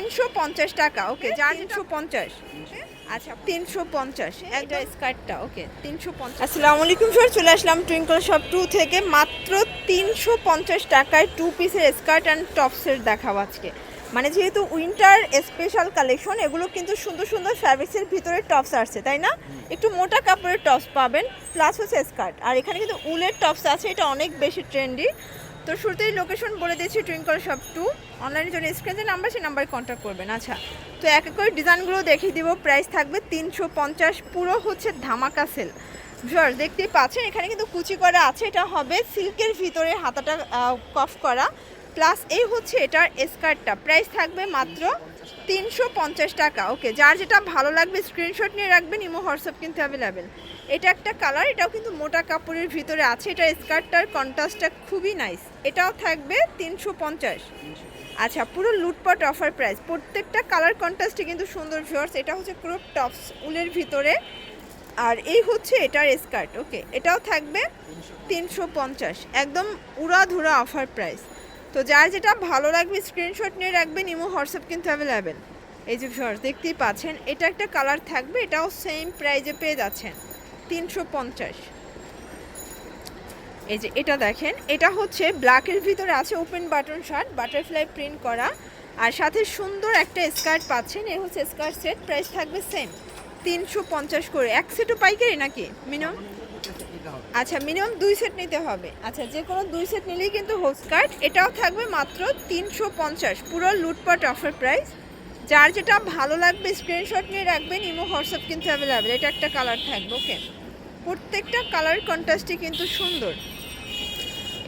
তিনশো পঞ্চাশ টাকা ওকে যার তিনশো পঞ্চাশ। আচ্ছা তিনশো পঞ্চাশ একটা স্কার্টটা ওকে। তিনশো পঞ্চাশ। আসসালামু আলাইকুম স্যার চলে আসলাম টুইঙ্কল শপ টু থেকে। মাত্র তিনশো পঞ্চাশ টাকায় টু পিসের স্কার্ট অ্যান্ড টপসের দেখাবো আজকে। মানে যেহেতু উইন্টার স্পেশাল কালেকশন এগুলো কিন্তু সুন্দর সুন্দর ফ্যাব্রিক্সের ভিতরে টপস আসছে তাই না? একটু মোটা কাপড়ের টপস পাবেন প্লাস হচ্ছে স্কার্ট আর এখানে কিন্তু উলের টপস আছে এটা অনেক বেশি ট্রেন্ডি তো শুরুতেই লোকেশন বলে দিয়েছি টুইঙ্কল শপ টু অনলাইনে জন্য স্ক্রিন যে নাম্বার সেই নাম্বারে কন্ট্যাক্ট করবেন। আচ্ছা তো এক এক করে ডিজাইনগুলো দেখিয়ে দিব। প্রাইস থাকবে তিনশো পঞ্চাশ, পুরো হচ্ছে ধামাকা সেল ভিউয়ার্স দেখতেই পাচ্ছেন, এখানে কিন্তু কুচি করা আছে। এটা হবে সিল্কের ভিতরে হাতাটা কফ করা। প্লাস এই হচ্ছে এটার স্কার্টটা প্রাইস থাকবে মাত্র তিনশো পঞ্চাশ টাকা। ওকে, যার যেটা ভালো লাগবে স্ক্রিনশট নিয়ে রাখবেন ইমো হোয়াটসঅ্যাপ কিন্তু অ্যাভেলেবেল এটা একটা কালার এটাও কিন্তু মোটা কাপড়ের ভিতরে আছে, এটা স্কার্টটার কন্ট্রাস্টটা খুবই নাইস এটাও থাকবে তিনশো পঞ্চাশ। আচ্ছা পুরো লুটপাট অফার প্রাইস প্রত্যেকটা কালার কন্ট্রাস্টে কিন্তু সুন্দর ভিউয়ার্স এটা হচ্ছে ক্রপ টপস উলের ভিতরে। আর এই হচ্ছে এটার স্কার্ট ওকে। এটাও থাকবে তিনশো পঞ্চাশ। একদম উড়াধুরা অফার প্রাইস তো যার যেটা ভালো লাগবে স্ক্রিনশট নিয়ে রাখবেন, ইমো, হোয়াটসঅ্যাপ কিন্তু অ্যাভেলেবেল এই যে ভিউয়ার্স দেখতেই পাচ্ছেন, এটা একটা কালার থাকবে, এটাও সেম প্রাইজে পেয়ে যাচ্ছেন, তিনশো পঞ্চাশ। এই যে এটা দেখেন, এটা হচ্ছে ব্ল্যাকের ভিতরে আছে open button shirt butterfly print করা, আর সাথে সুন্দর একটা স্কার্ট পাচ্ছেন, এ হচ্ছে স্কার্ট সেট প্রাইস থাকবে সেম তিনশো পঞ্চাশ করে। এক সেটও পাইকারি নাকি মিনিমাম আচ্ছা মিনিমাম দুই সেট নিতে হবে। আচ্ছা যে কোনো দুই সেট নিলেই কিন্তু হোল স্কার্ট এটাও থাকবে মাত্র তিনশো পঞ্চাশ। পুরো লুটপাট অফার প্রাইস যার যেটা ভালো লাগবে স্ক্রিনশট নিয়ে রাখবেন ইমো হোয়াটসঅ্যাপ কিন্তু অ্যাভেলেবেল এটা একটা কালার থাকবে ওকে প্রত্যেকটা কালার কন্ট্রাস্টই কিন্তু সুন্দর।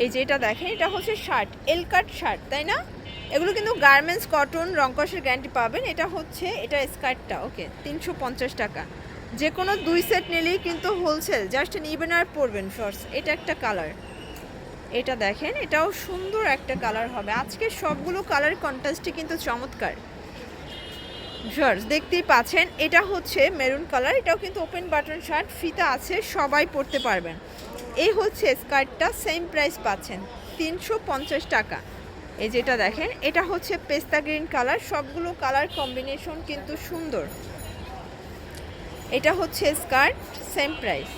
এই যে এটা দেখেন, এটা হচ্ছে শার্ট এল কাট শার্ট তাই না? এগুলো কিন্তু গার্মেন্টস কটন রংকসের গ্যারান্টি পাবেন। এটা হচ্ছে, এটা স্কার্টটা ওকে তিনশো পঞ্চাশ টাকা। যে কোনো দুই সেট নিলেই কিন্তু হোলসেল জাস্ট নিবেন আর পরবেন শর্টস এটা একটা কালার এটা দেখেন, এটাও সুন্দর একটা কালার হবে। আজকে সবগুলো কালার কন্ট্রাস্টই কিন্তু চমৎকার। শর্টস দেখতেই পাচ্ছেন, এটা হচ্ছে মেরুন কালার এটাও কিন্তু ওপেন বাটন শার্ট ফিতা আছে, সবাই পরতে পারবেন। এই হচ্ছে স্কার্টটা সেম প্রাইস পাচ্ছেন, তিনশো পঞ্চাশ টাকা। এই যেটা দেখেন, এটা হচ্ছে পেস্তা গ্রিন কালার সবগুলো কালার কম্বিনেশন কিন্তু সুন্দর। এটা হচ্ছে স্কার্ট সেম প্রাইস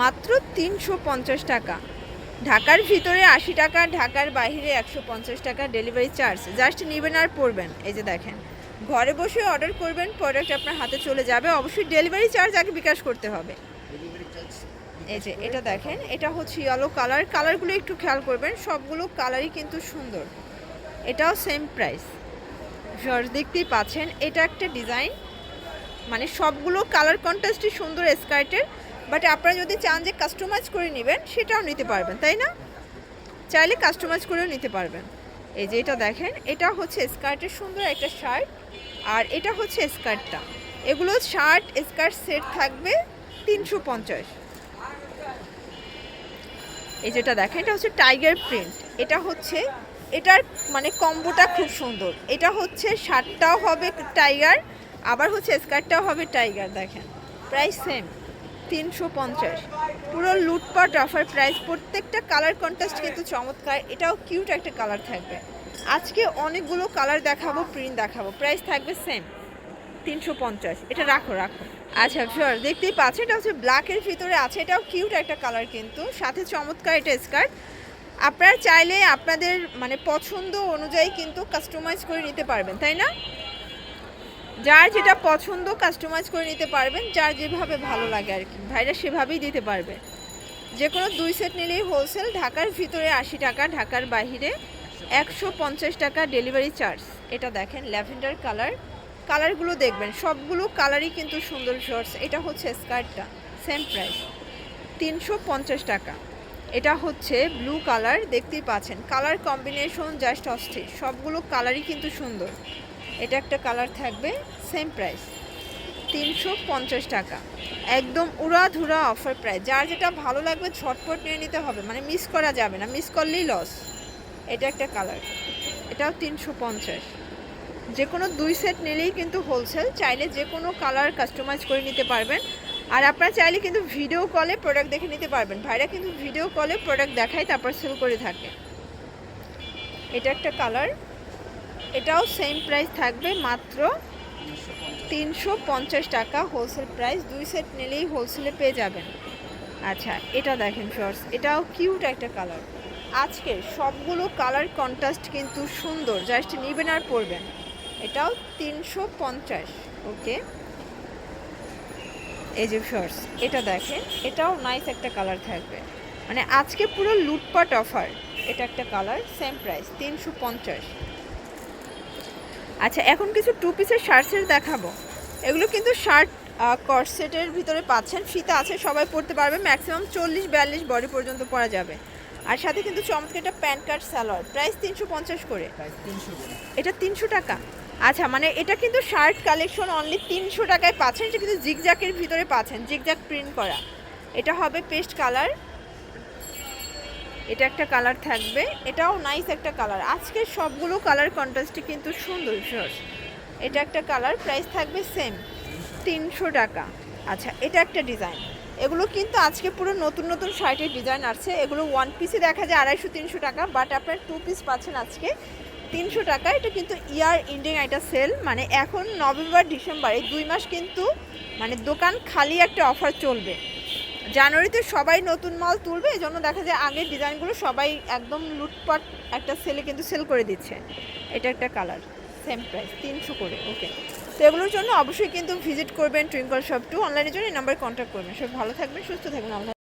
মাত্র তিনশো পঞ্চাশ টাকা। ঢাকার ভিতরে আশি টাকা ঢাকার বাইরে একশো পঞ্চাশ টাকা ডেলিভারি চার্জ জাস্ট নেবেন আর পড়বেন এই যে দেখেন ঘরে বসে অর্ডার করবেন প্রোডাক্ট আপনার হাতে চলে যাবে। অবশ্যই ডেলিভারি চার্জ আগে বিকাশ করতে হবে। এই যে এটা দেখেন এটা হচ্ছে ইয়েলো কালার কালারগুলো একটু খেয়াল করবেন সবগুলো কালারই কিন্তু সুন্দর। এটাও সেম প্রাইস দেখতেই পাচ্ছেন এটা একটা ডিজাইন মানে সবগুলো কালার কন্ট্রাস্টই সুন্দর স্কার্টের বাট আপনারা যদি চান যে কাস্টমাইজ করে নেবেন, সেটাও নিতে পারবেন, তাই না? চাইলে কাস্টমাইজ করেও নিতে পারবেন। এই যে এটা দেখেন, এটা হচ্ছে স্কার্টের সুন্দর একটা শার্ট আর এটা হচ্ছে স্কার্টটা এগুলো শার্ট স্কার্ট সেট থাকবে তিনশো পঞ্চাশ। এই যেটা দেখেন, এটা হচ্ছে টাইগার প্রিন্ট এটা হচ্ছে, এটার মানে কম্বোটা খুব সুন্দর। এটা হচ্ছে শার্টটাও হবে টাইগার আবার হচ্ছে স্কার্টটাও হবে টাইগার, দেখেন। প্রাইস সেম তিনশো পঞ্চাশ। পুরো লুটপাট অফার প্রাইস প্রত্যেকটা কালার কন্ট্রাস্ট কিন্তু চমৎকার। এটাও কিউট একটা কালার থাকবে। আজকে অনেকগুলো কালার দেখাবো প্রিন্ট দেখাবো। প্রাইস থাকবে সেম তিনশো পঞ্চাশ। এটা রাখো রাখো। আচ্ছা শিওর দেখতেই পাচ্ছ, এটা হচ্ছে ব্ল্যাকের ভিতরে আছে। এটাও কিউট একটা কালার কিন্তু, সাথে চমৎকার এটা স্কার্ট আপনারা চাইলে আপনাদের মানে পছন্দ অনুযায়ী কিন্তু কাস্টমাইজ করে নিতে পারবেন, তাই না? যার যেটা পছন্দ কাস্টমাইজ করে নিতে পারবেন, যার যেভাবে ভালো লাগে আর কি। ভাইরা সেভাবেই দিতে পারবে। যে কোনো দুই সেট নিলেই হোলসেল ঢাকার ভিতরে আশি টাকা, ঢাকার বাহিরে একশো পঞ্চাশ টাকা ডেলিভারি চার্জ এটা দেখেন ল্যাভেন্ডার কালার কালারগুলো দেখবেন, সবগুলো কালারই কিন্তু সুন্দর শর্টস এটা হচ্ছে স্কার্টটা সেম প্রাইস তিনশো পঞ্চাশ টাকা। এটা হচ্ছে ব্লু কালার দেখতেই পাচ্ছেন। কালার কম্বিনেশন জাস্ট অস্থির। সবগুলো কালারই কিন্তু সুন্দর। এটা একটা কালার থাকবে সেম প্রাইস তিনশো পঞ্চাশ টাকা। একদম উড়াধুরা অফার প্রাইস যার যেটা ভালো লাগবে ঝটপট নিয়ে নিতে হবে মানে মিস করা যাবে না মিস করলেই লস এটা একটা কালার। এটাও তিনশো পঞ্চাশ। যে কোনো দুই সেট নিলেই কিন্তু হোলসেল চাইলে যে কোনো কালার কাস্টমাইজ করে নিতে পারবেন। আর আপনারা চাইলে কিন্তু ভিডিও কলে প্রোডাক্ট দেখে নিতে পারবেন। ভাইরা কিন্তু ভিডিও কলে প্রোডাক্ট দেখায়, তারপর সেল করে থাকে। এটা একটা কালার এটাও সেম প্রাইস থাকবে মাত্র তিনশো পঞ্চাশ টাকা হোলসেল প্রাইস দুই সেট নিলেই হোলসেলে পেয়ে যাবেন। আচ্ছা এটা দেখেন শর্টস এটাও কিউট একটা কালার আজকে সবগুলো কালার কন্ট্রাস্ট কিন্তু সুন্দর। জাস্ট নেবেন আর পরবেন। এটাও তিনশো পঞ্চাশ ওকে এই যে শর্টস এটা দেখেন, এটাও নাইস একটা কালার থাকবে। মানে আজকে পুরো লুটপাট অফার এটা একটা কালার সেম প্রাইস তিনশো পঞ্চাশ। আচ্ছা এখন কিছু টু পিসের শার্টসের দেখাবো। এগুলো কিন্তু শার্ট কর্সেটের ভিতরে পাচ্ছেন। ফিতা আছে সবাই পরতে পারবে। ম্যাক্সিমাম চল্লিশ বিয়াল্লিশ বডি পর্যন্ত পরা যাবে। আর সাথে কিন্তু চমৎকার একটা প্যান্ট কার্ড সালোয়ার। প্রাইস তিনশো পঞ্চাশ করে। এটা তিনশো টাকা। আচ্ছা মানে এটা কিন্তু শার্ট কালেকশন অনলি তিনশো টাকায় পাচ্ছেন। এটা কিন্তু জিগজ্যাকের ভিতরে পাচ্ছেন। জিগজ্যাক প্রিন্ট করা। এটা হবে পেস্ট কালার এটা একটা কালার থাকবে। এটাও নাইস একটা কালার আজকে সবগুলো কালার কন্ট্রাস্টে কিন্তু সুন্দর শর্ট এটা একটা কালার প্রাইস থাকবে সেম তিনশো টাকা। আচ্ছা এটা একটা ডিজাইন এগুলো কিন্তু আজকে পুরো নতুন নতুন শার্টের ডিজাইন আসছে। এগুলো ওয়ান পিসে দেখা যায় আড়াইশো, তিনশো টাকা বাট আপনার টু পিস পাচ্ছেন আজকে তিনশো টাকা। এটা কিন্তু ইয়ার ইন্ডিং একটা সেল মানে এখন নভেম্বর ডিসেম্বর এই দুই মাস কিন্তু মানে দোকান খালি একটা অফার চলবে। জানুয়ারিতে সবাই নতুন মাল তুলবে এই জন্য দেখা যায় আগের ডিজাইনগুলো সবাই একদম লুটপাট একটা সেলে কিন্তু সেল করে দিচ্ছে। এটা একটা কালার সেম প্রাইস তিনশো করে ওকে তো এগুলোর জন্য অবশ্যই কিন্তু ভিজিট করবেন টুইঙ্কল শপ টু অনলাইনের জন্য নাম্বারে কন্ট্যাক্ট করবেন। সব ভালো থাকবেন, সুস্থ থাকবেন